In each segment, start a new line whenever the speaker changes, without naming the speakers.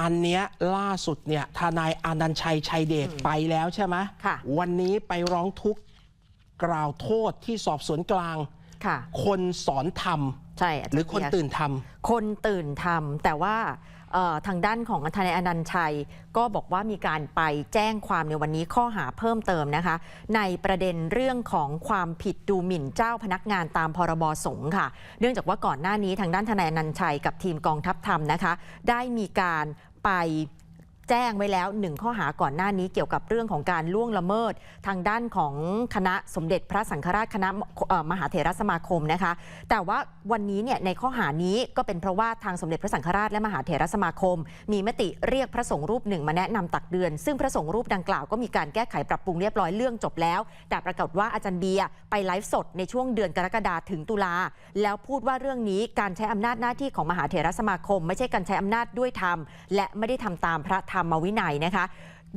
อันเนี้ยล่าสุดเนี่ยทนายอนันต์ชัยชัยเดชไปแล้วใช่ไหม
ค่ะ
วันนี้ไปร้องทุกข์กล่าวโทษที่สอบสวนกลาง
ค่ะ
คนสอนธรรม
ใช่าจา
ห
ย์
รือคน
เบีย
ตื่นธรรม
คนตื่นทำแต่ว่าเอ่อทางด้านของทนายอนันต์ชัย ก็บอกว่ามีการไปแจ้งความในวันนี้ข้อหาเพิ่มเติมนะคะ ในประเด็นเรื่องของความผิดดูหมิ่นเจ้าพนักงานตามพรบสงฆ์ค่ะ เนื่องจากว่าก่อนหน้านี้ทางด้านทนายอนันต์ชัยกับทีมกองทัพธรรมนะคะ ได้มีการ ไป แจ้งไว้แล้วหนึ่งข้อหาก่อนหน้านี้เกี่ยวกับเรื่องของการล่วงละเมิด ทางด้านของคณะสมเด็จพระสังฆราชคณะมหาเถรสมาคมนะคะ แต่ว่าวันนี้เนี่ยในข้อหานี้ก็เป็นเพราะว่าทางสมเด็จพระสังฆราชและมหาเถรสมาคม มีมติเรียกพระสงฆ์รูปหนึ่งมาแนะนำตักเดือน ซึ่งพระสงฆ์รูปดังกล่าวก็มีการแก้ไขปรับปรุงเรียบร้อยเรื่องจบแล้ว แต่ปรากฏว่าอาจารย์เบียร์ไปไลฟ์สดในช่วงเดือนกรกฎาถึงตุลาแล้วพูดว่าเรื่องนี้การใช้อำนาจหน้าที่ของมหาเถรสมาคม ไม่ใช่การใช้อำนาจด้วยธรรมและไม่ได้ทำตามพระธรรมวินัยนะคะ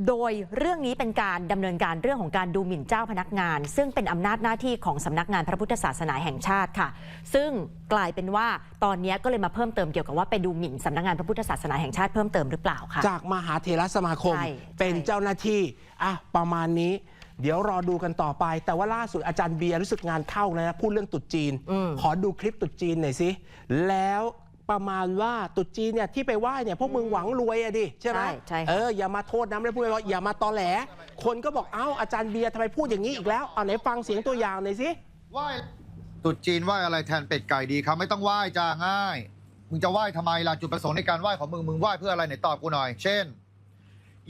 โดยเรื่องนี้เป็นการดำเนินการเรื่องของการดูหมิ่นเจ้าพนักงาน ซึ่งเป็นอำนาจหน้าที่ของสำนักงานพระพุทธศาสนาแห่งชาติค่ะ ซึ่งกลายเป็นว่าตอนนี้ก็เลยมาเพิ่มเติมเกี่ยวกับว่าไปดูหมิ่นสำนักงานพระพุทธศาสนาแห่งชาติเพิ่มเติมหรือเปล่าค่ะ
จากมหาเถรสมาคม
ใช่
เป็น
ใช่
เจ้าหน้าที่อะประมาณนี้ เดี๋ยวรอดูกันต่อไป แต่ว่าล่าสุดอาจารย์เบียร์รู้สึกงานเข้าเลยนะพูดเรื่องตรุษจีน ขอดูคลิปตรุษจีนหน่อยสิแล้ว ประมาณว่าตรุษจีนเนี่ยที่ไปไหว้เนี่ยพวกมึงหวังรวยอะดิใช่ไหม
ใช่ใช่ค่ะ
เอออย่ามาโทษนะไม่ได้พูดว่าอย่ามาตอแหล คนก็บอกเอ้าอาจารย์เบียร์ทำไมพูดอย่างนี้อีกแล้วเอาไหนฟังเสียงตัวอย่างหน่อยสิ
ไหว้ตรุษจีนไหว้อะไรแทนเป็ดไก่ดีครับไม่ต้องไหว้จ้าง่าย มึงจะไหว้ทำไมล่ะจุดประสงค์ในการไหว้ของมึงมึงไหว้เพื่ออะไรไหนตอบกูหน่อย เช่น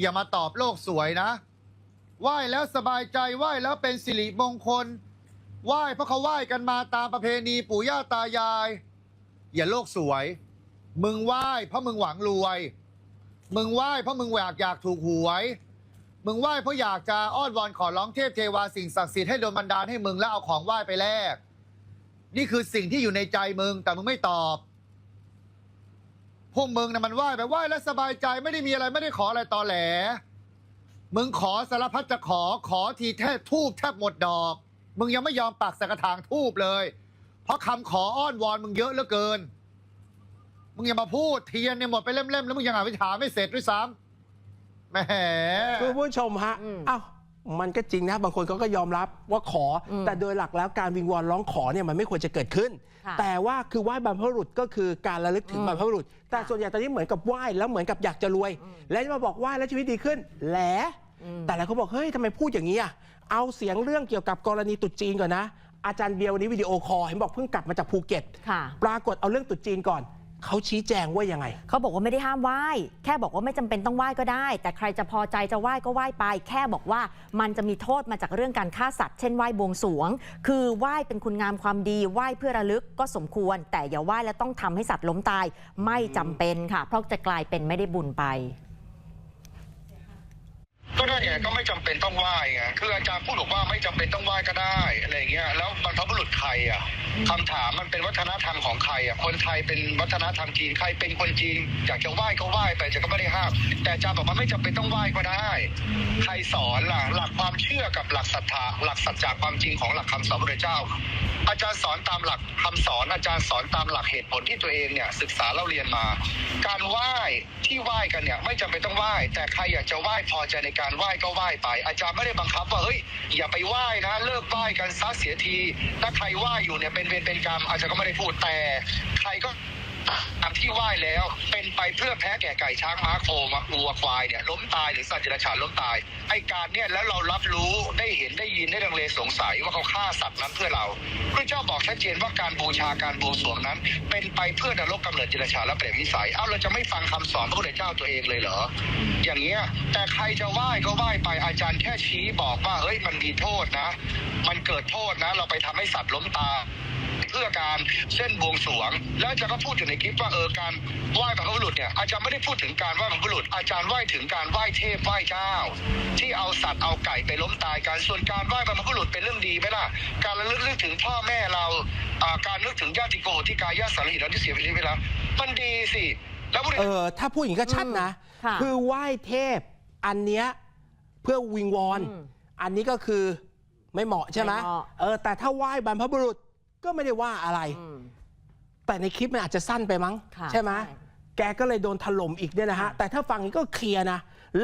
อย่ามาตอบโลกสวยนะ ไหว้แล้วสบายใจไหว้แล้วเป็นสิริมงคล ไหว้เพราะเขาไหว้กันมาตามประเพณีปู่ย่าตายาย อย่าโลกสวย มึงไหว้เพราะมึงหวังรวย มึงไหว้เพราะมึงอยากอยากถูกหวย มึงไหว้เพราะอยากจะอ้อนวอนขอร้องเทพเทวาสิ่งศักดิ์สิทธิ์ให้โดนบันดาลให้มึงแล้วเอาของไหว้ไปแลก นี่คือสิ่งที่อยู่ในใจมึงแต่มึงไม่ตอบ พวกมึงนะมันไหว้ไปไหว้แล้วสบายใจไม่ได้มีอะไรไม่ได้ขออะไรตอแหล มึงขอสารพัดจะขอขอทีแทบทูบแทบหมดดอก มึงยังไม่ยอมปักสักกระถางทูบเลย ราะคำขออ้อนวอนมึงเยอะเหลือเกิน มึงอย่ามาพูดเทียนเนี่ยหมดไปเล่มๆแล้วมึงยังหาวิถาไม่เสร็จด้วยซ้ำแหม
คุณผู้ชมฮะ
อืม
อ้าวมันก็จริงนะ บางคนเขาก็ยอมรับว่าขออ
ม
แต่โดยหลักแล้วการวิงวอนร้องขอเนี่ยมันไม่ควรจะเกิดขึ้น
ค่ะ
แต่ว่าคือไหว้บรรพบุรุษก็คือการระลึกถึง
อืม
บรรพบุรุษ แต่
ค่ะ
ส่วนใหญ่ตอนนี้เหมือนกับไหว้แล้วเหมือนกับอยากจะรวย
อืม
แล้วจะมาบอกไหว้แล้วชีวิตดีขึ้นแหละ
อืม
แต่หลายคนบอกเฮ้ยทำไมพูดอย่างนี้อะเอาเสียงเรื่องเกี่ยวกับกรณีตรุษจีนก่อนนะ อาจารย์เบียร์วันนี้วิดีโอคอลเห็นบอกเพิ่งกลับมาจากภูเก็ต
ค่ะ
ปรากฏเอาเรื่องตรุษจีนก่อน เขาชี้แจงว่ายังไง
เขาบอกว่าไม่ได้ห้ามไหว้ แค่บอกว่าไม่จำเป็นต้องไหว้ก็ได้ แต่ใครจะพอใจจะไหว้ก็ไหว้ไป แค่บอกว่ามันจะมีโทษมาจากเรื่องการฆ่าสัตว์เช่นไหว้บวงสรวง คือไหว้เป็นคุณงามความดีไหว้เพื่อระลึกก็สมควร แต่อย่าไหว้แล้วต้องทำให้สัตว์ล้มตายไม่จำเป็นค่ะ เพราะจะกลายเป็นไม่ได้บุญไป
ก็ได้ไงก็ไม่จำเป็นต้องไหว้ไงคืออาจารย์พูดบอกว่าไม่จำเป็นต้องไหว้ก็ได้อะไรเงี้ยแล้วบรรพบุรุษใครอะ คำถามมันเป็นวัฒนธรรมของใครอะคนไทยเป็นวัฒนธรรมจีนใครเป็นคนจีนอยากจะไหว้ก็ไหว้ไปจะก็ไม่ได้ห้ามแต่อาจารย์บอกว่าไม่จำเป็นต้องไหว้ก็ได้ ใครสอนล่ะหลักความเชื่อกับหลักศรัทธาหลักสัจจะความจริงของหลักคำสอนพระเจ้า อาจารย์สอนตามหลักคำสอนอาจารย์สอนตามหลักเหตุผลที่ตัวเองเนี่ยศึกษาเล่าเรียนมา การไหว้ที่ไหว้กันเนี่ยไม่จำเป็นต้องไหว้แต่ใครอยากจะไหว้พอใจในการไหว้ก็ไหว้ไป อาจารย์ไม่ได้บังคับว่าเฮ้ยอย่าไปไหว้นะ เลิกไหว้กันซะเสียที ถ้าใครไหว้อยู่เนี่ยเป็นเวรเป็นกรรมอาจารย์ก็ไม่ได้พูดแต่ใครก็ตามที่ไหว้แล้ว เป็นไปเพื่อแพ้แก่ไก่ช้างม้าโคมาวัวควายเนี่ยล้มตายหรือสัตว์เดรัจฉานล้มตายไอการเนี่ยแล้วเรารับรู้ได้เห็นได้ยินได้ดังเลสงสัยว่าเขาฆ่าสัตว์นั้นเพื่อเราพระเจ้าบอกชัดเจนว่าการบูชาการบวงสวงนั้น เป็นไปเพื่อนรกกำเนิดเดรัจฉานและเปรตวิสัยเอ้าเราจะไม่ฟังคำสอนพระพุทธเจ้าตัวเองเลยเหรออย่างเงี้ยแต่ใครจะไหว้ก็ไหว้ไปอาจารย์แค่ชี้บอกว่าเฮ้ยมันมีโทษนะ มันเกิดโทษนะ เราไปทำให้สัตว์ล้มตาย เพื่อการเส้นบวงสรวง แล้วอาจารย์ก็พูดอยู่ในคลิปว่าเออการไหว้บรรพบุรุษเนี่ยอาจารย์ไม่ได้พูดถึงการไหว้บรรพบุรุษ อาจารย์ไหว้ถึงการไหว้เทพไหว้เจ้า ที่เอาสัตว์เอาไก่ไปล้มตายกันส่วนการไหว้บรรพบุรุษเป็นเรื่องดีไหมล่ะการระลึกนึกถึงพ่อแม่เราอ่าการนึกถึงญาติโกโหติกายาสารหิตเราที่เสียไปแล้วไปแล้วมันดีสิแล้วพระ
เออถ้าพูดอย่างนี้ก็ชัดนะ
อืมค่ะ
คือไหว้เทพอันเนี้ยเพื่อวิงวอน
อืม
อันนี้ก็คือไม่เหมาะใช่ไหม
ไม่เหมาะ
เออแต่ถ้าไหว้บรรพบุรุษ ก็ไม่ได้ว่าอะไร
อืม
แต่ในคลิปมันอาจจะสั้นไปมั้ง
ค่ะ
ใช่ไหม
ใช่
แกก็เลยโดนถล่มอีกเนี่ยนะฮะ แต่ถ้าฟังนี้ก็เคลียร์นะ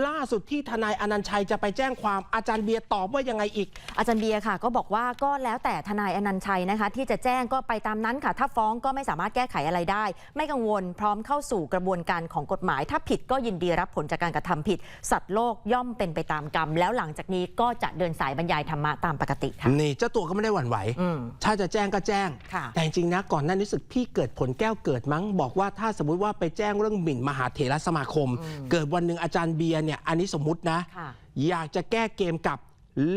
ล่าสุดที่ทนายอนันต์ชัยจะไปแจ้งความอาจารย์เบียร์ตอบว่ายังไงอีก
อาจารย์เบียร์ค่ะ ก็บอกว่าก็แล้วแต่ทนายอนันต์ชัยนะคะ ที่จะแจ้งก็ไปตามนั้นค่ะ ถ้าฟ้องก็ไม่สามารถแก้ไขอะไรได้ ไม่กังวลพร้อมเข้าสู่กระบวนการของกฎหมาย ถ้าผิดก็ยินดีรับผลจากการกระทำผิด สัตว์โลกย่อมเป็นไปตามกรรม แล้วหลังจากนี้ก็จะเดินสายบรรยายธรรมะตามปกติค่ะ
นี่เจ้าตัวก็ไม่ได้หวั่นไหว
อืม
ถ้าจะแจ้งก็แจ้ง
ค่ะ
แต่จริงๆนะก่อนหน้านี้รู้สึกพี่เกิดผลแก้วเกิดมั้งบอกว่าถ้าสมมุติว่าไปแจ้งเรื่องหมิ่นมหาเถรสมาคม เกิดวันหนึ่งอาจารย์เบียร์เนี่ยอันนี้สมมุตินะ
ค่ะ
อยากจะแก้เกมกับ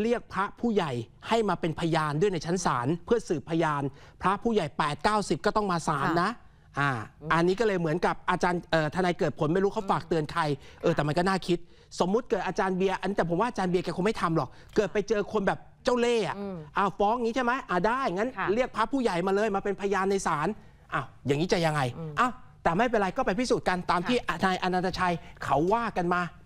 เรียกพระผู้ใหญ่ให้มาเป็นพยานด้วยในชั้นศาลเพื่อสืบพยาน พระผู้ใหญ่ 8 90 ก็ต้องมาศาลนะอ่าอันนี้ก็เลยเหมือนกับอาจารย์เอ่อทนายเกิดผลไม่รู้เขาฝากเตือนใครเออแต่มันก็น่าคิด สมมุติเกิดอาจารย์เบียร์อันแต่ผมว่าอาจารย์เบียร์แกคงไม่ทำหรอก เกิดไปเจอคนแบบเจ้าเล่ห์อะอ้าวฟ้องงี้ใช่ไหมอ่าได้งั้น
ค่ะ
เรียกพระผู้ใหญ่มาเลยมาเป็นพยานในศาลอ้าวอย่างนี้จะยังไงอ้าวแต่ไม่เป็นไรก็ไปพิสูจน์กันตามที่นายอนันตชัยเขาว่ากันมา